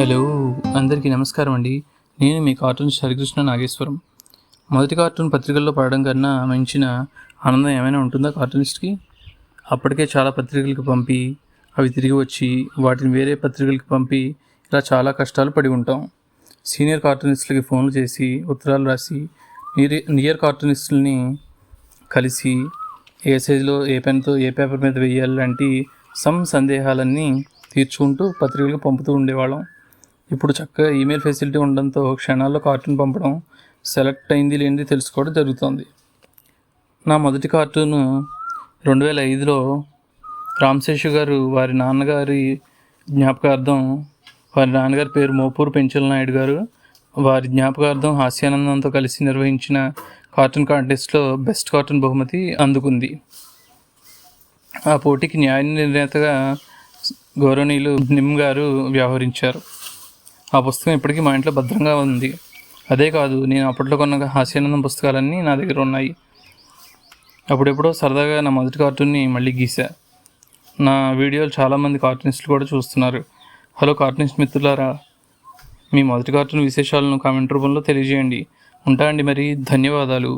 Hello అందరికీ నమస్కారం అండి. నేను మీ కార్టూన్ హరికృష్ణ నాగేశ్వరం. మొదటి కార్టూన్ పత్రికల్లో పడడం కన్నా మించిన ఆనందం ఏమైనా ఉంటుందా కార్టూనిస్ట్కి? అప్పటికే చాలా పత్రికలకు పంపి అవి తిరిగి వచ్చి వాటిని వేరే పత్రికలకు పంపి ఇలా చాలా కష్టాలు పడి ఉంటాం. సీనియర్ కార్టూనిస్టులకి ఫోన్లు చేసి ఉత్తరాలు రాసి నియర్ నియర్ కార్టూనిస్టులని కలిసి ఏ సైజులో ఏ పెన్తో ఏ పేపర్ మీద వేయాలి లాంటి సమ్ సందేహాలన్నీ తీర్చుకుంటూ పత్రికలకు పంపుతూ ఉండేవాళ్ళం. ఇప్పుడు చక్కగా ఈమెయిల్ ఫెసిలిటీ ఉండడంతో క్షణాల్లో కార్టూన్ పంపడం సెలెక్ట్ అయింది లేనిది తెలుసుకోవడం జరుగుతుంది. నా మొదటి కార్టూను రెండు వేల ఐదులో రామశేషు గారు వారి నాన్నగారి జ్ఞాపకార్థం వారి నాన్నగారి పేరు మోపూరు పెంచల నాయుడు గారు వారి జ్ఞాపకార్థం హాస్యానందంతో కలిసి నిర్వహించిన కార్టూన్ కాంటెస్ట్లో బెస్ట్ కార్టూన్ బహుమతి అందుకుంది. ఆ పోటీకి న్యాయ నిర్ణేతగా గౌరవనీయులు నిమ్ గారు వ్యవహరించారు. ఆ పుస్తకం ఇప్పటికీ మా ఇంట్లో భద్రంగా ఉంది. అదే కాదు నేను అప్పట్లో కొన్న హాస్యానందం పుస్తకాలన్నీ నా దగ్గర ఉన్నాయి. అప్పుడెప్పుడో సరదాగా నా మొదటి కార్టూన్ని మళ్ళీ గీసా నా వీడియోలు చాలామంది కార్టూనిస్టులు కూడా చూస్తున్నారు. హలో కార్టూనిస్ట్ మిత్రులారా మీ మొదటి కార్టూన్ విశేషాలను కామెంట్ రూపంలో తెలియజేయండి. ఉంటా అండి మరి ధన్యవాదాలు.